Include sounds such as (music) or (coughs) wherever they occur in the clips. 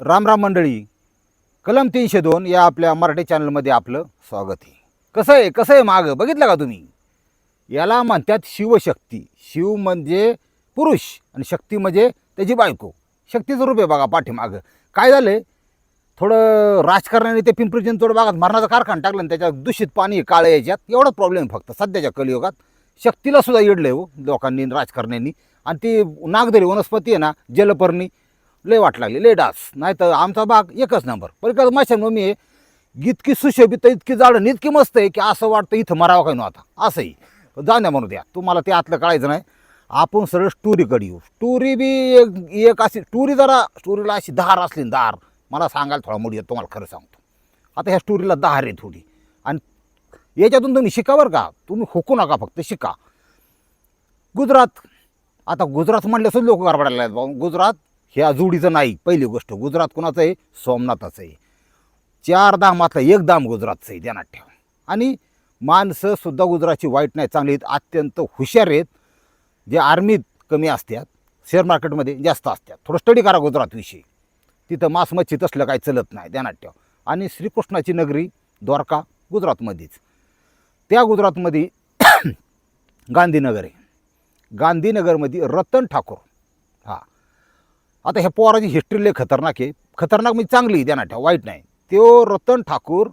राम राम मंडळी. कलम तीनशे दोन या आपल्या मराठी चॅनलमध्ये आपलं स्वागत आहे. कसं आहे कसं आहे मागं? बघितलं का तुम्ही? याला म्हणतात शिवशक्ती. शिव म्हणजे पुरुष आणि शक्ती म्हणजे त्याची बायको. शक्तीचं रूप आहे बघा पाठीमागं. काय झालं आहे थोडं राजकारणाने ते पिंपरी चिंचवड भागात मरणाचा कारखाना टाकलं आणि त्याच्यात दूषित पाणी काळं याच्यात एवढाच प्रॉब्लेम फक्त सध्याच्या कलियुगात. शक्तीला सुद्धा येडलं आहे हो लोकांनी राजकारण्यांनी. आणि ती नागदरी वनस्पती आहे ना जलपर्णी लय वाट लागली लय डास. नाही तर आमचा बाग एकच नंबर. परिकर मशानभूमी आहे इतकी सुशोभित इतकी जाडं इतकी मस्त आहे की असं वाटतं इथं मरावं काय नव्हता असंही. जाऊ द्या म्हणू द्या. तुम्हाला ते आतलं कळायचं नाही. आपण सरळ स्टोरीकडे येऊ. स्टोरी बी एक एक अशी स्टोरी जरा स्टोरीला अशी धार असली ना धार. मला सांगायला थोडा मुडी तुम्हाला खरं सांगतो. आता ह्या स्टोरीला धार आहे थोडी. आणि याच्यातून तुम्ही शिका बरं का. तुम्ही हुकू नका फक्त शिका. गुजरात. आता गुजरात म्हणले सुद्धा लोक गरबडायला आहेत भाऊ. गुजरात ह्या जोडीचं नाही. पहिली गोष्ट गुजरात कोणाचं आहे? सोमनाथाचं आहे. चार धामातलं एक धाम गुजरातचं आहे ध्यानात ठेवा. आणि माणसंसुद्धा गुजरातची वाईट नाही चांगली आहेत अत्यंत हुशार आहेत. जे आर्मीत कमी असतात शेअर मार्केटमध्ये जास्त असतात. थोडं स्टडी करा गुजरातविषयी तिथं मास मच्छी तसलं काही चलत नाही ध्यानात ठेवा. आणि श्रीकृष्णाची नगरी द्वारका गुजरातमध्येच. त्या गुजरातमध्ये (coughs) गांधीनगर आहे. गांधीनगरमध्ये रतन ठाकूर. हां. आता ह्या पोराची हिस्ट्री लय खतरनाक आहे. खतरनाक म्हणजे चांगली द्या ठेवा वाईट नाही. तो रतन ठाकूर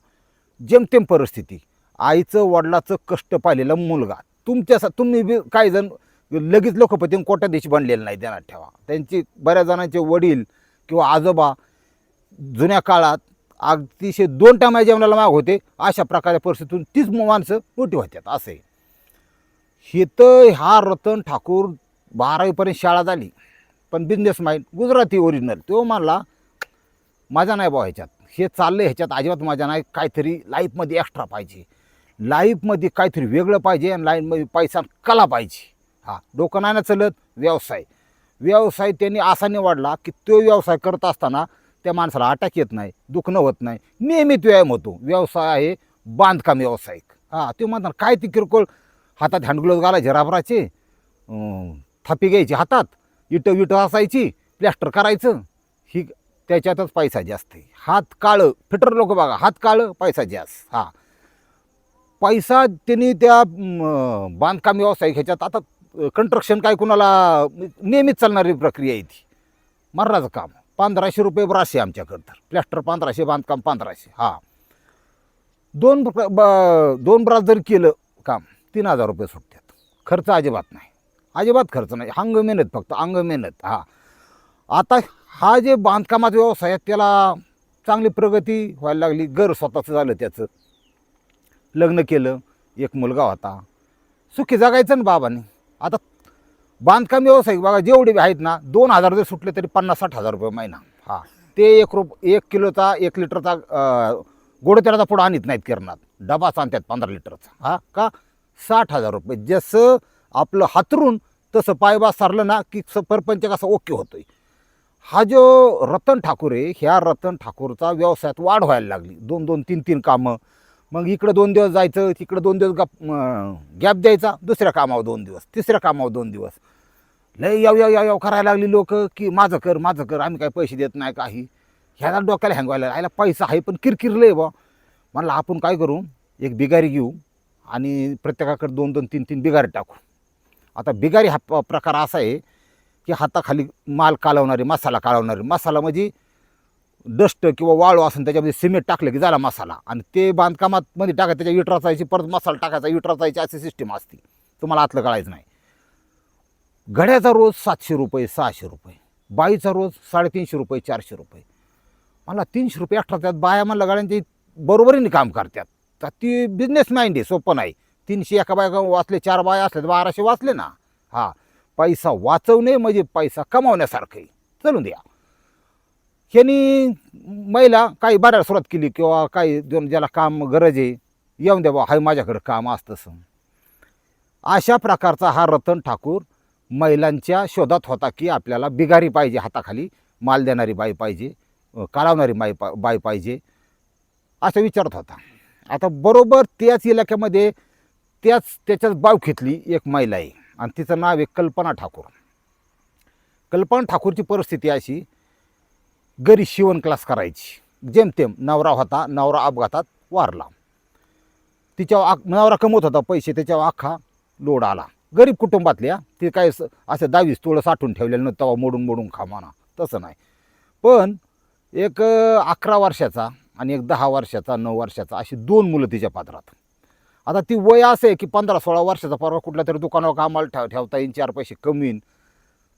जेमतेम परिस्थिती. आईचं वडिलाचं कष्ट पाहिलेला मुलगा. तुमच्या तुम्ही बी काही जण लगेच लोकपती कोट्याधीश बनलेलं नाही ध्यानात ठेवा. त्यांची बऱ्याच जणांचे वडील किंवा आजोबा जुन्या काळात अतिशय दोन टायमा जेवणाला माग होते. अशा प्रकारच्या परिस्थितीतून तीच माणसं मोठी होत्यात असं आहे. हे तर हा रतन ठाकूर बारावीपर्यंत शाळा झाली. पण बिझनेस माइंड गुजराती ओरिजिनल तो म्हणला मजा नाही बुवा ह्याच्यात. हे चाललं ह्याच्यात अजिबात मजा नाही. काहीतरी लाईफमध्ये एक्स्ट्रा पाहिजे. लाईफमध्ये काहीतरी वेगळं पाहिजे आणि लाईफमध्ये पैसा कला पाहिजे. हा डोकं नाही ना चलत? व्यवसाय. व्यवसाय त्यांनी असा निवडला की तो व्यवसाय करत असताना त्या माणसाला अटॅक येत नाही दुखणं होत नाही. नियमित व्यायाम होतो. व्यवसाय आहे बांधकाम व्यावसायिक. हां ते म्हणतात काय ती किरकोळ हातात हँडग्लोव्ह घालायचे राबराचे थापी घ्यायची हातात इटं विटं असायची प्लॅस्टर करायचं ही त्याच्यातच पैसा जास्त आहे. हात काळं फिटर लोक बघा हात काळं पैसा जास्त हां. पैसा त्यांनी त्या बांधकाम व्यावसायिक ह्याच्यात आता कंस्ट्रक्शन काय कुणाला नियमित चालणारी प्रक्रिया आहे ती. मर्राचं काम. पंधराशे रुपये ब्राशे आमच्याकडं तर. प्लॅस्टर पंधराशे बांधकाम पंधराशे हां. दोन ब- दोन ब्रास जर केलं काम तीन हजार रुपये सुटतात खर्च अजिबात नाही. अजिबात खर्च नाही. अंग मेहनत फक्त अंग मेहनत हां. आता हा जे बांधकामाचा व्यवसाय आहे त्याला चांगली प्रगती व्हायला लागली. घर स्वतःचं झालं त्याचं. लग्न केलं. एक मुलगा होता. सुखी जगायचं ना बाबाने. आता बांधकाम व्यावसायिक बघा जेवढे बी आहेत ना दोन हजार जर सुटले तरी पन्नास साठ हजार रुपये महिना. हा. ते एक रुप एक किलोचा एक लिटरचा गोडतेराचा पुढं आणत नाहीत किरणात डबाच आणतात पंधरा लिटरचा. हा. का? साठ हजार रुपये. जसं आपलं हातरून तसं पायबा सारलं ना की स- परपंच कसा ओके होतोय. हा जो रतन ठाकूर आहे ह्या रतन ठाकूरचा व्यवसायात वाढ व्हायला लागली. दोन दोन तीन तीन कामं. मग इकडं दोन दिवस जायचं तिकडं दोन दिवस गप गॅप द्यायचा दुसऱ्या कामावर दोन दिवस तिसऱ्या कामावर दोन दिवस. लय याव याव याव याव करायला लागली लोक की माझं कर माझं कर आम्ही काय पैसे देत नाही काही. ह्याला डोक्याला हँगवायला यायला पैसा आहे पण किरकिर लय बा. म्हणलं आपण काय करू? एक बिगारी घेऊ आणि प्रत्येकाकडे दोन दोन तीन तीन बिगारी टाकू. आता बिगारी हा प- प्रकार असा आहे की हाताखाली माल कालवणारे मसाला कालवणारे मसाला म्हणजे डस्ट किंवा वाळू असून त्याच्यामध्ये सिमेंट टाकलं की झाला मसाला. आणि ते बांधकामात मध्ये टाकायचं त्याच्या विट रचायची परत मसाला टाकायचा विट रचायची अशी सिस्टीम असते. तुम्हाला आतलं कळायचं नाही. घड्याचा रोज सातशे रुपये सहाशे रुपये. बाईचा रोज साडेतीनशे रुपये चारशे रुपये. मला तीनशे रुपये अठरा त्यात बाया मला गाड्यांची बरोबरीने काम करतात. तर ती बिझनेस माइंड आहे सोपं नाही. तीनशे एका बाया वाचले चार बाया असले तर बाराशे वाचले ना. हा पैसा वाचवणे म्हणजे पैसा कमावण्यासारखे चलून द्या. ह्यांनी महिला काही बऱ्याला सुरुवात केली किंवा काही दोन ज्याला काम गरज आहे येऊन द्या बा हाय माझ्याकडं काम असतं अशा प्रकारचा हा रतन ठाकूर महिलांच्या शोधात होता की आपल्याला बिगारी पाहिजे हाताखाली माल देणारी बाई पाहिजे कालावणारी बाई पा बाई पाहिजे असं विचारत होता. आता बरोबर त्याच इलाक्यामध्ये त्याच त्याच्यात बाव घेतली एक महिला आहे. आणि तिचं नाव आहे कल्पना ठाकूर. कल्पना ठाकूरची परिस्थिती अशी घरी शिवण क्लास करायची. जेमतेम नवरा होता नवरा अपघातात वारला. तिच्यावर आक नवरा कमवत होता पैसे त्याच्यावर अख्खा लोड आला. गरीब कुटुंबातल्या ते काय असं दहावीस तोळं साठवून ठेवलेलं नव्हतं तेव्हा मोडून मोडून खा म्हणा. तसं नाही. पण एक अकरा वर्षाचा आणि एक दहा वर्षाचा नऊ वर्षाचा अशी दोन मुलं तिच्या पात्रात. आता ती वय असं आहे की पंधरा सोळा वर्षाचा परवा कुठल्या तरी दुकानावर कामाला ठेव ठेवता येईन चार पैसे कमी येईन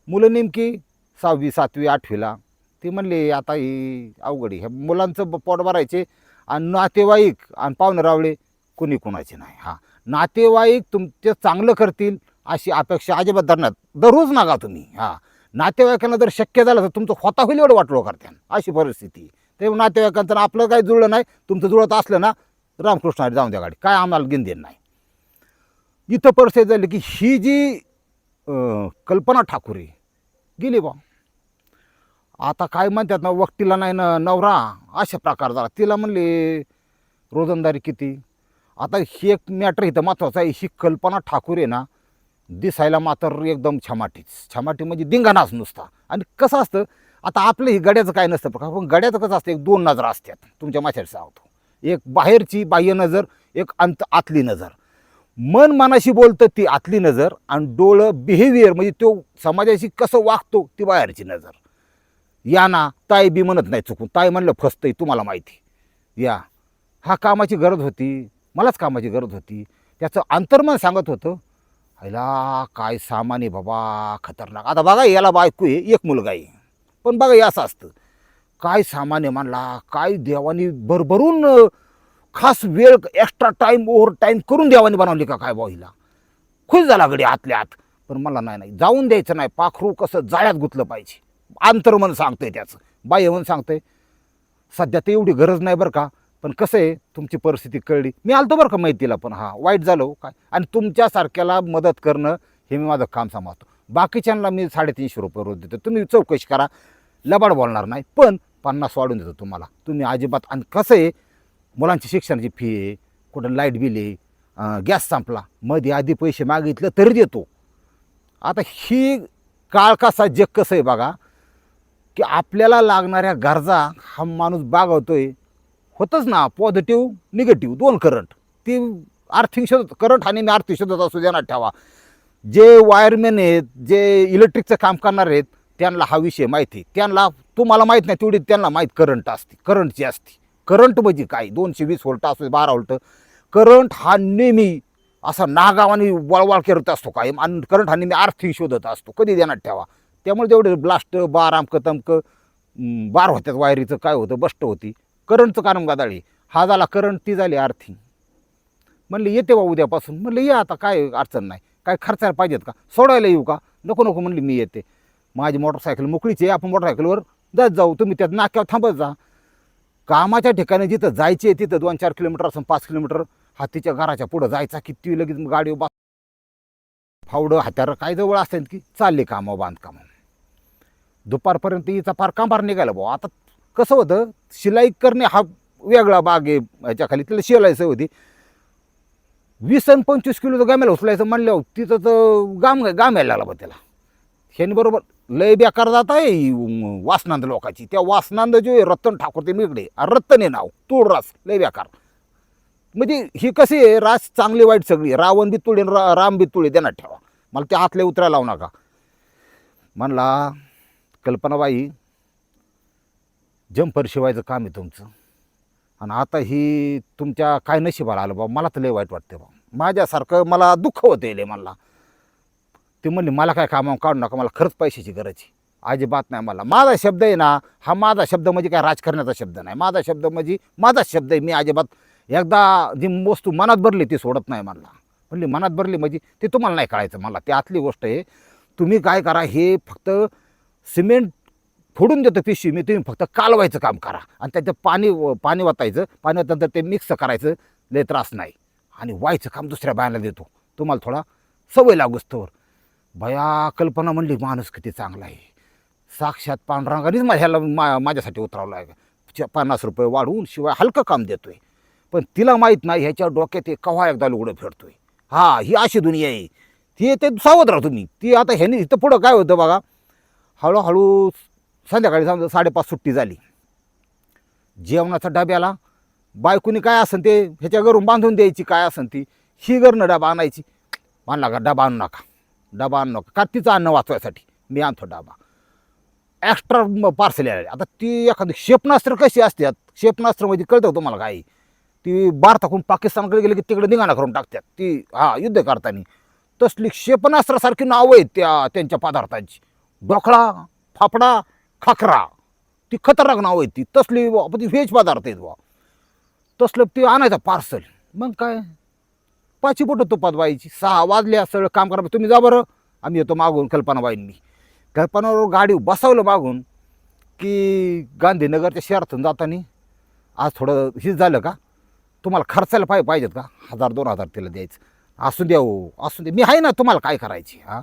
मुलं नेमकी सहावी सातवी आठवीला. ती म्हणली आता ही अवघड आहे. ह्या मुलांचं ब- पोट भरायचे आणि नातेवाईक आणि पाहुणे रावळे कुणी कुणाचे नाही. हां. नातेवाईक तुमचे चांगलं करतील अशी अपेक्षा अजिबात धरणार दररोज नागा तुम्ही. हां. नातेवाईकांना जर शक्य झालं तर तुमचं स्वतः होईल एवढं वाटलो करत्यान. अशी परिस्थिती ते नातेवाईकांचं आपलं काही जुळलं नाही तुमचं जुळत असलं ना रामकृष्ण हरी जाऊन द्या गाडी. काय आम्हाला गिनदेन नाही. इथं परिस्थिती झाली की ही जी कल्पना ठाकूर आहे गेली बा आता काय म्हणतात ना वक्तीला नाही ना नवरा अशा प्रकार झाला. तिला म्हणले रोजंदारी किती? आता ही एक मॅटर इथं महत्त्वाचं आहे. ही कल्पना ठाकूर आहे ना दिसायला मात्र एकदम छमाटीच. छमाटी म्हणजे दिंगाणाच नुसता. आणि कसं असतं आता आपलं ही गड्याचं काय नसतं प्रकार पण गड्याचं कसं असतं एक दोन नजरा असतात. तुमच्या माथ्यावर सांगतो. एक बाहेरची बाह्य नजर एक अंत आतली नजर. मन मनाशी बोलतं ती आतली नजर आणि डोळं बिहेवियर म्हणजे तो समाजाशी कसं वागतो ती बाहेरची नजर. या ना ताई बी म्हणत नाही चुकून. ताई म्हणलं फसतंय तुम्हाला माहिती. या. हा कामाची गरज होती. मलाच कामाची गरज होती. त्याचं अंतर्मन सांगत होतं. ह्याला काय सामान आहे बाबा खतरनाक. आता बघा याला बायको आहे एक मुलगा आहे. पण बघा हे असं असतं. काय सामान आहे काय देवानी भरभरून खास वेळ एक्स्ट्रा टाईम ओव्हर टाईम करून देवानी बनवली का काय बॉईला खुश झाला गडी आतल्या आत. पण मला नाही नाही. जाऊन द्यायचं नाही. पाखरू कसं जाळ्यात गुतलं पाहिजे. अंतर्मन सांगतंय त्याचं. बाह्यमन सांगतंय. सध्या ते एवढी गरज नाही बरं का. पण कसं आहे तुमची परिस्थिती कळली. मी आलतो बरं का माहितीला पण. हा वाईट झालं काय? आणि तुमच्यासारख्याला मदत करणं हे मी माझं काम सांभाळतो. बाकीच्यांना मी साडेतीनशे रुपये रोज देतो. तुम्ही चौकशी करा. लबाड बोलणार नाही. पण पन्नास वाढून देतो तुम्हाला. तुम्ही अजिबात आणि कसं आहे मुलांची शिक्षणाची फी आहे कुठं लाइट बिल आहे गॅस संपला मध्ये आधी पैसे मागितलं तरी देतो. आता ही काळ कसा जग कसं आहे बघा की आपल्याला लागणाऱ्या गरजा हा माणूस बागवतोय. होतंच ना पॉझिटिव्ह निगेटिव्ह दोन करंट ती आर्थिक शोधत करंट आणि मी आर्थिक शोधत असू देणार ठेवा. जे वायरमॅन आहेत जे इलेक्ट्रिकचं काम करणार आहेत त्यांना हा विषय माहिती त्यांना तुम्हाला माहीत नाही तेवढी त्यांना माहीत करंट असते करंटची असते. करंट म्हणजे काय? दोनशे वीस व्होल्ट असू बारा व्होल्ट. करंट हा नेहमी असा नागावाने वळवळ करत असतो काय आणि करंट हा नेहमी आर्थिक शोधत असतो. कधी देण्यात ठेवा. त्यामुळे तेवढे ब्लास्ट बार आमकं तमक बार होत्यात वायरीचं काय होतं बष्ट होती. करंटचं कारण गादाळी हा झाला करंट ती झाली आर्थिंग. म्हणले येते बा उद्यापासून. म्हणलं ये आता काय अडचण नाही. काय खर्चायला पाहिजेत का? सोडायला येऊ का? नको नको म्हणली मी येते. माझी मोटरसायकल मोकळीच आहे आपण मोटरसायकलवर जात जाऊ. तुम्ही त्यात नाक्यावर थांबत जा. कामाच्या ठिकाणी जिथं जायचे तिथं दोन चार किलोमीटर असं पाच किलोमीटर हा तिच्या घराच्या पुढं जायचा किती लगेच गाडी बा फावडं हात्यार काय जवळ असेल की चालले कामं बांधकामं दुपारपर्यंत हिचा फार कांभार निघाला भाऊ. आता कसं होतं शिलाई करणे हा वेगळा बाग आहे ह्याच्या खाली तिला शिलायचं होती. वीस आणि पंचवीस किलोचं गाम्याला उचलायचं म्हणल्यावर तिथं तर गाम गाम यायला लागला बा त्याला. ह्यानी बरोबर. लय बेकार जात आहे वासनांद लोकाची. त्या वासनांद जो आहे रतन ठाकूर ते मिकडे रत्तन आहे नाव. तोड रास लय बेकार. म्हणजे ही कशी आहे रास चांगली वाईट सगळी. रावण बी तुळे रा राम बी तुळे देण्यात ठेवा. मला त्या हातले उतरायला लावू नका. म्हणला कल्पनाबाई जंपर शिवायचं काम आहे तुमचं. आणि आता ही तुमच्या काय नशिबाला आलं बा मला तर लय वाईट वाटते बा माझ्यासारखं मला दुःख होते लय म्हणला. ते म्हणले मला काय कामावर काढू नका मला खरंच पैशाची गरज आहे. अजिबात नाही मला माझा शब्द आहे ना हा माझा शब्द म्हणजे काय राजकारणाचा शब्द नाही. माझा शब्द म्हणजे माझाच शब्द आहे. मी अजिबात एकदा जी वस्तू मनात भरली ती सोडत नाही मला. म्हणली मनात भरली म्हणजे ते तुम्हाला नाही कळायचं मला. ते आतली गोष्ट आहे. तुम्ही काय करा हे फक्त सिमेंट फोडून देतो पिशवी. मी तुम्ही फक्त कालवायचं काम करा. आणि त्याचं पाणी पाणी वाटायचं पाणी वाटल्यानंतर ते मिक्स करायचं. लय त्रास नाही. आणि व्हायचं काम दुसऱ्या बायाला देतो. तुम्हाला थोडा सवय लागूच तोवर भया कल्पना म्हणली माणूस किती चांगला आहे. साक्षात पांडुरंगानेच माझ्याला मा माझ्यासाठी उतरावला आहे. च- पन्नास रुपये वाढवून शिवाय हलकं काम देतोय. पण तिला माहीत नाही ह्याच्या डोक्यात ते कव्हा एकदा लुगडं फेडतोय हा ही अशी दुनिया आहे. ती ते सावध राहा तुम्ही. ती आता ह्याने इथं पुढं काय होतं बघा? हळूहळू संध्याकाळी समजा साडेपाच सुट्टी झाली. जेवणाचा डब्याला बायकोनी काय असन ते ह्याच्या घरून बांधून द्यायची काय असन ती. ही घरनं डबा आणायची. म्हणला का डबा आणू नका. डबा आणू नका. का तिचं अन्न वाचवायसाठी? मी आणतो डबा. एक्स्ट्रा पार्सल आले आता ती एखादी क्षेपणास्त्र कशी असतात क्षेपणास्त्र म्हणजे कळतं तुम्हाला काय ती भारताकडून पाकिस्तानकडे गेली की तिकडे निघाणा करून टाकतात. ती हा युद्ध करताना. तसली क्षेपणास्त्रासारखी नावं आहेत त्या त्यांच्या पदार्थांची. ढोकळा फाफडा खाकरा ती खतरनाक नावं आहेत ती. तसली बुवा, ती व्हेज पदार्थ आहेत बुवा. तसलं ते आणायचं पार्सल मग काय? पाचशे बोटं तुपात व्हायची. सहा वाजले सगळं काम करा. तुम्ही जा बरं. आम्ही येतो मागून कल्पनाबाईंनी कल्पनावर गाडी बसवलं मागून की गांधीनगरच्या शहरातून जाताना आज थोडं हेच झालं का? तुम्हाला खर्चायला पाहिजे पाहिजेत का? हजार दोन हजार तिला द्यायचं. असू द्या हो असू दे मी आहे ना तुम्हाला काय करायची हां?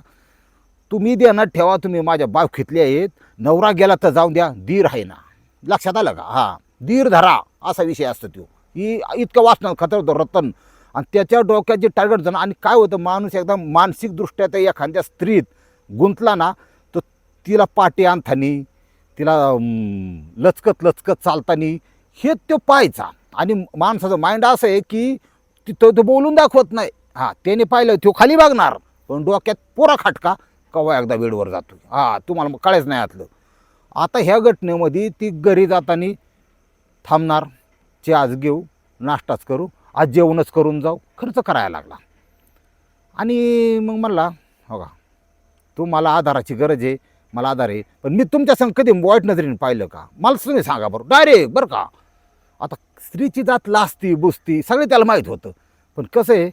तुम्ही द्या ना ठेवा. तुम्ही माझ्या बाव घेतले आहेत. नवरा गेला तर जाऊन द्या. दीर आहे ना. लक्षात आलं का? हां. दीर धरा. असा विषय असतो तो. ही इतकं वाचणार खतर होतं रतन आणि त्याच्या डोक्यात जे टार्गेट झालं आणि काय होतं माणूस एकदम मानसिकदृष्ट्या त्या एखाद्या स्त्रीत गुंतला ना तर तिला पाटी आणतानी तिला लचकत लचकत चालतानी हे तो पाहायचा. आणि माणसाचं माइंड असं आहे की तिथं तो बोलून दाखवत नाही. हां त्याने पाहिलं तो खाली बघणार. पण डोक्यात पुरा खाटका कवा एकदा वेळवर जातो. हां तुम्हाला मग कळायच नाही आतलं. आता ह्या घटनेमध्ये ती घरी जाताना थांबणार. चहाच घेऊ नाश्ताच करू. आज जेवणच करून जाऊ. खर्च करायला लागला. आणि मग म्हणला हो का तू मला आधाराची गरज आहे मला आधार आहे पण मी तुमच्या संग कधी वाईट नजरेने पाहिलं का? मला तुम्ही सांगा बरं डायरेक्ट बरं का? आता स्त्रीची जात लाजती बुसती सगळे त्याला माहीत होतं. पण कसं आहे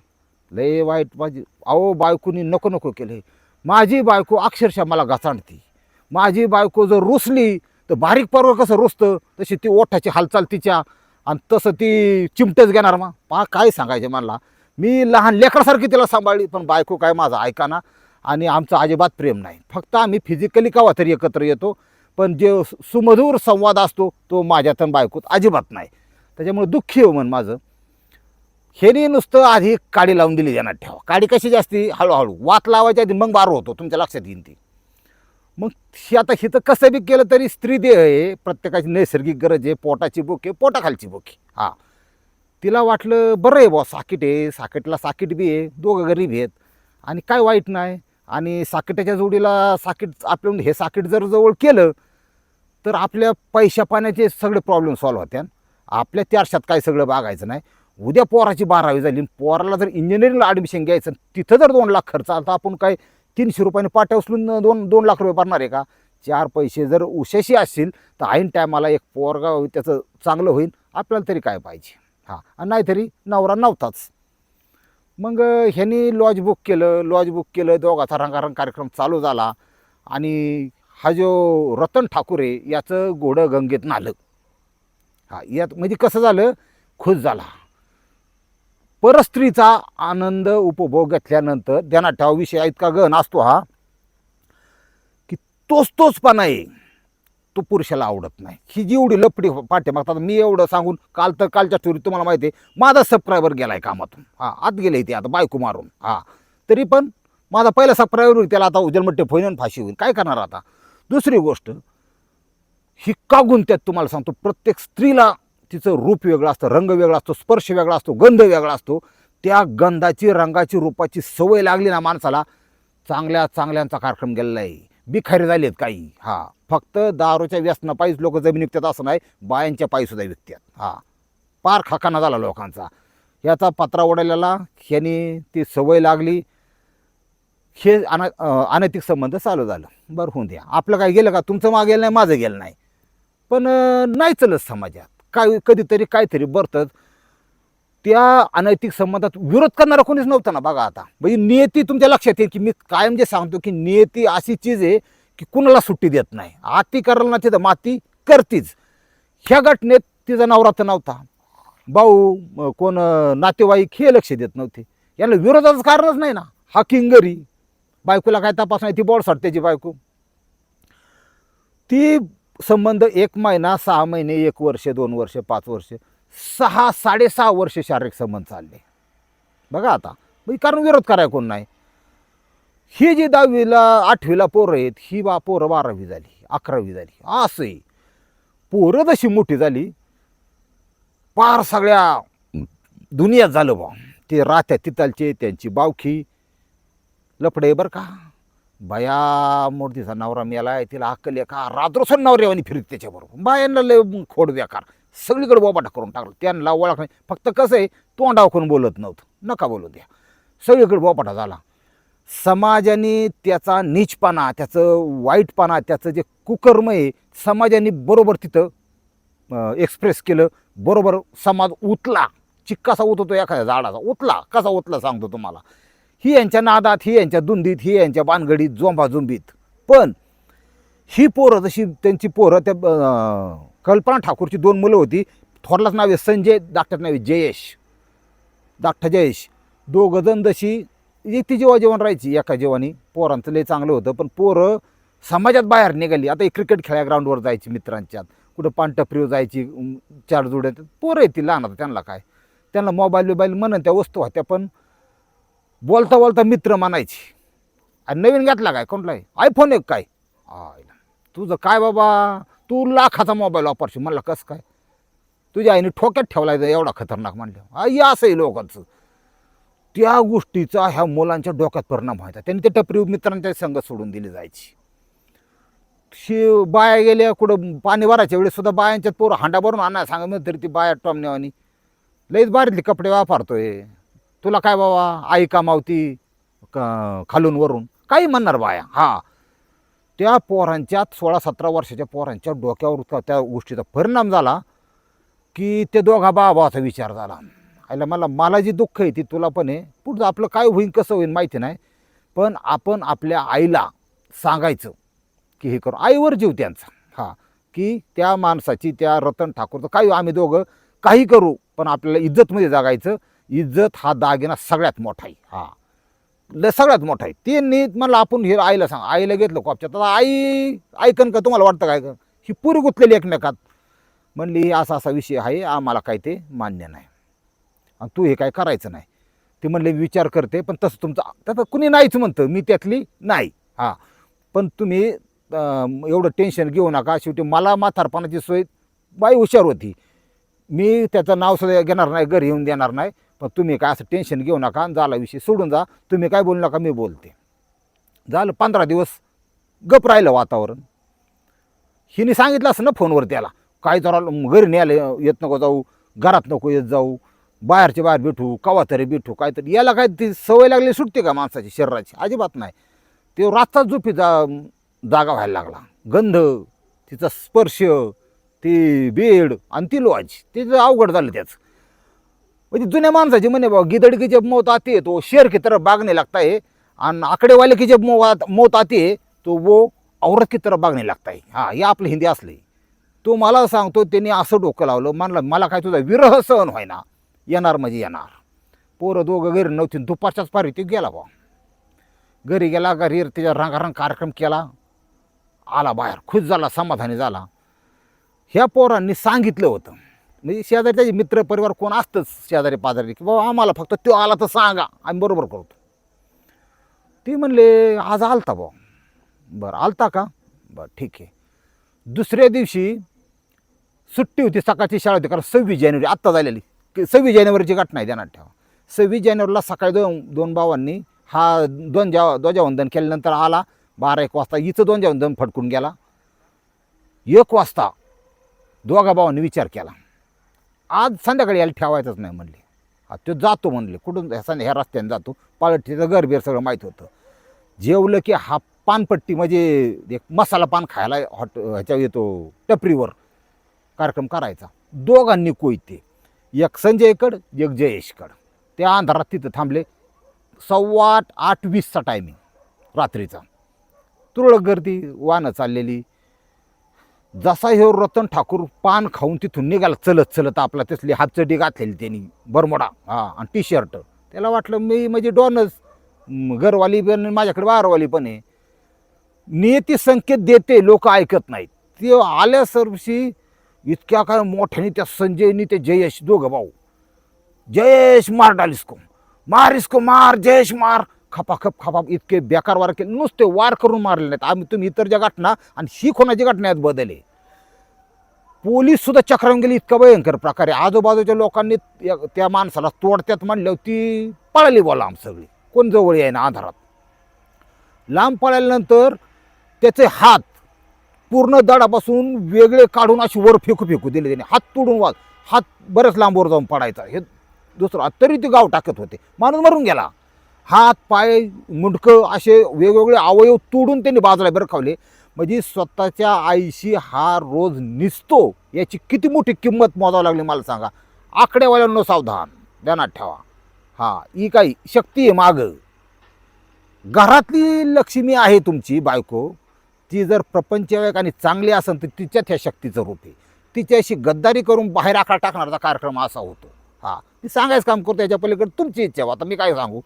लय वाईट माझी अहो बायकोनी नको नको केले. माझी बायको अक्षरशः मला घसाणती माझी बायको जर रुसली तर बारीक पर्व कसं रुसतं? तशी ती ओठाची हालचाल तिच्या. आणि तसं ती चिमटेच घेणार मग पा काय सांगायचे मला? मी लहान लेकरासारखी तिला सांभाळली पण बायको काय माझं ऐकाना आणि आमचं अजिबात प्रेम नाही. फक्त आम्ही फिजिकली केव्हा तरी एकत्र येतो पण जे सु- सुमधूर संवाद असतो तो माझ्यात आणि बायकोत अजिबात नाही. त्याच्यामुळे दुःखी हो मन माझं. हेने नुसतं आधी काडी लावून दिली ध्यानात ठेवा. काडी कशी जास्ती? हळूहळू. वात लावायच्या आधी मग बार होतो तुमच्या लक्षात येईन ती. मग आता हिथं कसं बी केलं तरी स्त्री देह आहे प्रत्येकाची नैसर्गिक गरज आहे पोटाची बोके आहे पोटाखालची बोके आहे. हा. तिला वाटलं बरं आहे बुवा साकीट आहे साकीटला साकीट बी आहे दोघं गरीब आहेत. आणि काय वाईट नाही. आणि साकीटाच्या जोडीला साकीट आपलं हे साकीट जर जवळ केलं तर आपल्या पैशा पाण्याचे सगळे प्रॉब्लेम सॉल्व्ह होत्या आपल्या त्यारशात काय सगळं बघायचं नाही. उद्या पोराची बारावी झाली आणि पोराला जर इंजिनिअरिंगला ॲडमिशन घ्यायचं तिथं जर दोन लाख खर्च आता आपण काय तीनशे रुपयाने पाट्या उचलून दोन दोन लाख रुपये भरणार आहे का? चार पैसे जर उशाशी असतील तर ऐन टायमाला एक पोरगा होईल त्याचं चांगलं होईल. आपल्याला तरी काय पाहिजे? हां आणि नाहीतरी नवरा नव्हताच. मग ह्यांनी लॉज बुक केलं. लॉज बुक केलं दोघाचा रंगारंग कार्यक्रम चालू झाला. आणि हा जो रतन ठाकूर आहे याचं घोडं गंगेत नालं. हा यात म्हणजे कसं झालं? खुश झाला. परस्त्रीचा आनंद उपभोग घेतल्यानंतर ध्यानात ठेवा इतका गण असतो हा की तोच तोचपणा आहे. तो पुरुषाला आवडत नाही. ही जी एवढी लपडी पाठी मागतात मी एवढं सांगून काल तर कालच्या स्टोरी तुम्हाला माहिती आहे माझा सबस्क्रायबर गेलाय कामातून. हा आत गेले ते आता बायको मारून. हा तरी पण माझा पहिला सबस्क्रायबर होईल त्याला आता जन्मट्टे फोन फाशी होईल. काय करणार आता? दुसरी गोष्ट ही का गुंत्यात तुम्हाला सांगतो प्रत्येक स्त्रीला तिचं रूप वेगळं असतं रंग वेगळा असतो स्पर्श वेगळा असतो गंध वेगळा असतो. त्या गंधाची रंगाची रूपाची सवय लागली ना माणसाला चांगल्या चांगल्यांचा कार्यक्रम गेलेला आहे. बिखारी झालेत काही. हा. फक्त दारूच्या व्यसनापायीच लोक जमीन विकतात असं नाही बायांच्या पायीसुद्धा विकतात. हा. पार खाकाना झाला लोकांचा. याचा पत्रा ओढायला ह्याने ती सवय लागली. हे अना अनैतिक संबंध चालू झालं. बरं होऊन द्या. आपलं काय गेलं का? तुमचं मागेल नाही माझं गेलं नाही. पण नाही चलत समाजात. काय कधीतरी काहीतरी बरतत त्या अनैतिक संबंधात विरोध करणारा कोणीच नव्हता ना बघा आता. म्हणजे नियती तुमच्या लक्षात येईल की मी कायम जे सांगतो की नियती अशी चीज आहे की कुणाला सुट्टी देत नाही. आती करायला ना तिथं माती करतीच. ह्या घटनेत तिचा नवरा तर नव्हता. भाऊ कोण नातेवाईक हे लक्ष देत नव्हते. याला विरोधाचं कारणच नाही ना. हा किंगरी. बायकोला काय तपास नाही ती बॉडसाट त्याची बायको. ती संबंध एक महिना सहा महिने एक वर्ष दोन वर्ष पाच वर्ष सहा साडेसहा वर्ष शारीरिक संबंध चालले. बघा आता म्हणजे कारण विरोध करायला कोण नाही? ही जी दहावीला आठवीला पोरं आहेत ही बा पोरं बारावी झाली अकरावी झाली असं आहे. पोरं जशी मोठी झाली पार सगळ्या दुनियात झालं बा. ते राहत्या तिथालचे त्यांची बावखी लफडे बरं का. बाया मूर्तीचा नवरा मेला तिला अक्कल एका रात्रोसन नवऱ्यावानी फिरत त्याच्याबरोबर. बायांना लय खोड व्याकार सगळीकडे बोबाटा करून टाकलं. त्यांना ओळख नाही. फक्त कसं आहे तोंडाव करून बोलत नव्हतं. नका बोलू द्या. सगळीकडे बोबाटा झाला. समाजाने त्याचा नीचपणा त्याचं वाईटपणा त्याचं जे कुकर्म आहे समाजाने बरोबर तिथं एक्सप्रेस केलं. बरोबर समाज उतला. चिक्कासा उतरतो एखाद्या झाडाचा. उतला. कसा उतला सांगतो तुम्हाला. ही यांच्या नादात ही यांच्या दुंदीत ही यांच्या बानगडीत जोंबाजुंबीत. पण ही पोरं जशी त्यांची पोरं त्या कल्पना ठाकूरची दोन मुलं होती. थोरलाच नाव आहे संजय धाकट्यात नाव आहे जयेश. धाकटा जयेश. दोघं जण जशी एकटी जेव्हा जेवण राहायची एका जेवणी. पोरांचं लय चांगलं होतं पण पोरं समाजात बाहेर निघाली. आता क्रिकेट खेळ्या ग्राउंडवर जायची मित्रांच्यात कुठं पानटपरीवर जायची चार जुड्यात पोरं येतील लहान आता त्यांना काय? त्यांना मोबाईल बिबाईल म्हणून त्या वस्तू होत्या पण बोलता बोलता मित्र म्हणायची. आणि नवीन घेतला काय? कोणला आहे आयफोन एक काय? तुझं काय बाबा? तू लाखाचा मोबाईल वापरशील. म्हणला कसं काय? तुझ्या आईने ठोक्यात ठेवला एवढा खतरनाक म्हणलं. आई असं आहे लोकांचं. त्या गोष्टीचा ह्या मुलांच्या डोक्यात परिणाम व्हायचा. त्यांनी ते टपरी मित्रांच्या संगत सोडून दिली जायची. शिव बाया गेल्या कुठं पाणी भरायच्या वेळेस सुद्धा बायांच्यात पोरं हांडा भरून आणायला सांगा मग तरी ती बाया टॉमनेवानी लईच बारीतले कपडे वापरतोय. तुला काय बाबा आई कामावती क- खालून वरून? काही म्हणणार बाया हा. त्या पोरांच्या सोळा सतरा वर्षाच्या पोरांच्या डोक्यावर त्या गोष्टीचा परिणाम झाला की ते दोघा बाबाचा विचार झाला. आयला मला मला जी दुःख आहे ती तुला पण आहे. पुढचं आपलं काय होईल कसं होईल माहिती नाही. पण आपण आपल्या आईला सांगायचं की हे करू. आईवर जीव त्यांचा हा. की त्या माणसाची त्या रतन ठाकूरचं काही आम्ही दोघं काही करू पण आपल्याला इज्जतमध्ये जगायचं. इज्जत हा दागिना सगळ्यात मोठा आहे. हा. ल सगळ्यात मोठा आहे. ते नीत म्हणलं आपण हे आईला सांग. आईला घेतलं कॉपच्यात. आता आई ऐकन का तुम्हाला वाटतं काय? का ही पुरी गुंतलेली एकमेकात. म्हणली असा असा विषय आहे. आम्हाला काय ते मान्य नाही. आणि तू हे काय करायचं नाही. ते म्हणले विचार करते पण तसं तुमचं त्याचं कुणी नाहीच म्हणतं. मी त्यातली नाही. हां. पण तुम्ही एवढं टेन्शन घेऊ नका. शेवटी मला म्हातारपणाची सोय बाई हुशार होती. मी त्याचं नाव सुद्धा घेणार नाही घरी येऊन देणार नाही. पण तुम्ही काय असं टेन्शन घेऊ नका आणि झाला विषय सोडून जा. तुम्ही काय बोलू नका मी बोलते. झालं पंधरा दिवस गप राहिलं वातावरण. हिने सांगितलं असं ना फोनवर त्याला. काय जरा घरी न्यायला येत नको जाऊ घरात नको येत जाऊ बाहेरचे बाहेर भेटू कवा तरी भेटू काय तरी. याला काय ती सवय लागली सुटते का माणसाची शरीराची? अजिबात नाही. ते रातचा झोपी जा जागा व्हायला लागला. गंध तिचा स्पर्श ती बेड आणि ती लोहाची. ते अवघड झालं त्याचं. म्हणजे जुन्या माणसाची म्हणे बाबा गिदड की जब मौत आती है तो शेर की तरफ भागने लगता है आणि आकडेवाले की जब मौत मौत आती है तो वो औरत की तरफ भागने लागताय. हा हे आपलं हिंदी असले. तो मला सांगतो त्यांनी असं डोकं लावलं म्हणलं मला काय तुझा विरह सहन व्हायना येणार म्हणजे येणार. पोरं दोघं घरी नव्हती दुपारच्याच पारी ते गेला बा घरी गेला घरी त्याच्या रंगारंग कार्यक्रम केला. आला बाहेर खुश झाला समाधानी झाला. ह्या पोरांनी सांगितलं होतं म्हणजे शेजारी त्याचे मित्र परिवार कोण असतंच शेजारी पाजारी. की बाबा आम्हाला फक्त तो आला तर सांगा. आम्ही बरोबर करतो. ती म्हणले आज आलता बा बरं आलता का? बरं ठीक आहे. दुसऱ्या दिवशी सुट्टी होती सकाळची शाळा होती कारण सव्वीस जानेवारी आत्ता झालेली. की सव्वीस जानेवारीची घटना आहे ध्यानात ठेवा. सव्वीस जानेवारीला सकाळी दोन दोन भावांनी हा दोन जा ध्वजावंदन केल्यानंतर आला. बारा एक वाजता हिचं दोन जावंदन फडकून गेला. एक वाजता दोघा भावांनी विचार केला. आज संध्याकाळी याला ठेवायचंच नाही म्हणले. हा तो जातो म्हणले. कुठून? ह्या संध्या ह्या रस्त्याने जातो. पाळटीचं घर बिर सगळं माहीत होतं. जेवलं की हा पानपट्टी म्हणजे एक मसाला पान खायला हॉट ह्याच्या येतो टपरीवर कार्यक्रम करायचा. दोघांनी कोयते. एक संजयकड एक जयेशकड. ते अंधारात तिथं थांबले. सव्वा आठ आठ वीसचा टायमिंग रात्रीचा. तुरळक गर्दी वाहनं चाललेली. जसा हे रतन ठाकूर पान खाऊन तिथून निघाला चलत चलत आपला तसली हातचडी घातलेली त्यांनी बरमोडा. हा आणि टी शर्ट त्याला वाटलं मी म्हणजे डॉनच घरवाली पण माझ्याकडे बारवाली पण आहे. नियती संकेत देते लोक ऐकत नाहीत. ते आल्या सरशी इतक्या काय मोठ्याने त्या संजयनी ते जयेश दोघं भाऊ. जयेश मार डालिस्को. मारिस्को मार इसको मार जयेश मार. खपाखप खपाप इतके बेकार वार केले. नुसते वार करून मारले नाहीत. आम्ही तुम्ही इतर ज्या घटना आणि ही कोणाची घटना आहेत बदले? पोलीससुद्धा चक्रावून गेली इतका भयंकर प्रकारे. आजूबाजूच्या लोकांनी त्या- माणसाला तोडत्यात म्हणल्यावर ती पळाली बोला आम सगळी. कोण जवळ आहे ना आधारात? लांब पळाल्यानंतर त्याचे हात पूर्ण दडापासून वेगळे काढून अशी वर फेकू फेकू दिले त्याने. हात तोडून वाज हात बरेच लांबवर जाऊन पडायचा. हे दुसरं तरी ते गाव टाकत होते. माणूस मरून गेला. हात पाय मुंडकं असे वेगवेगळे अवयव तोडून त्यांनी बाजूला बरखावले. म्हणजे स्वतःच्या आईशी हा रोज निसतो याची किती मोठी किंमत मोजावं लागली मला सांगा. आकडेवाल्यांनो सावधान ध्यानात ठेवा. हा ही काही शक्ती आहे मागं. घरातली लक्ष्मी आहे तुमची बायको. ती जर प्रपंचवायक आणि चांगली असेल तर तिच्यात ह्या शक्तीचं रूप आहे. तिच्याशी गद्दारी करून बाहेर आकडा टाकणारा कार्यक्रम असा होतो. हा ती सांगायचं काम करतो याच्या पलीकडे तुमची इच्छा आता मी काय सांगू?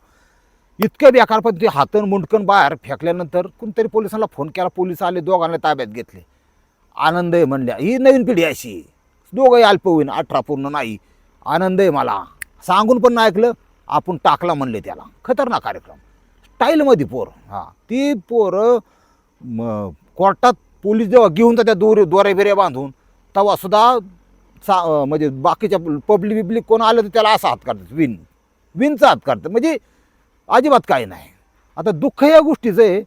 इतकं बेकार पण ते हातन मुंडकन बाहेर फेकल्यानंतर कोणतरी पोलिसांना फोन केला पोलीस आले दोघांना ताब्यात घेतले. आनंद आहे म्हणल्या ही नवीन पिढी अशी. दोघंही अल्प होईन अठरा पूर्ण नाही. आनंद आहे मला. सांगून पण नाही ऐकलं आपण टाकला म्हणले त्याला. खतरनाक कार्यक्रम. स्टाईलमध्ये पोर. हां ती पोरं म कोर्टात पोलीस जेव्हा घेऊन त्या दोरे दोऱ्या बिऱ्या बांधून तेव्हासुद्धा सा म्हणजे बाकीच्या पब्लिक बिब्लिक कोण आलं तर त्याला असा हात काढतात विन. विनचा हात काढतात म्हणजे अजिबात काय नाही. आता दुःख या गोष्टीचं आहे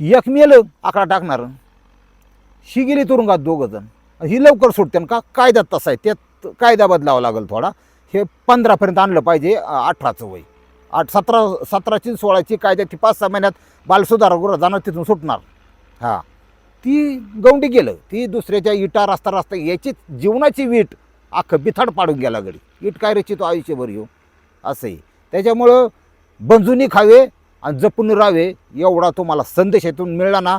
की एक मेलं आकडा टाकणार. शी गेली तुरुंगात दोघं जण. ही लवकर सुटते का कायद्यात तसा आहे. त्यात कायदा बदलावा लागेल थोडा. हे पंधरापर्यंत आणलं पाहिजे अठराचं वय. आठ सतरा सतराची सोळाची कायद्यात ती पाच सहा महिन्यात बालसुधारगृह जाणार तिथून सुटणार. हां. ती गौंडी गेलं. ती दुसऱ्याच्या इटा रस्ता रस्ता याची जीवनाची वीट अख्खं बिथाड पाडून गेला गडी. इट काय रचितो आयुष्यभर येऊ असंही त्याच्यामुळं बंजूनी खावे आणि जपून राहावे एवढा तुम्हाला संदेश यातून मिळला ना.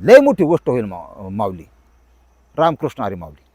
लय मोठी गोष्ट होईल मा माऊली. रामकृष्ण हरी माऊली.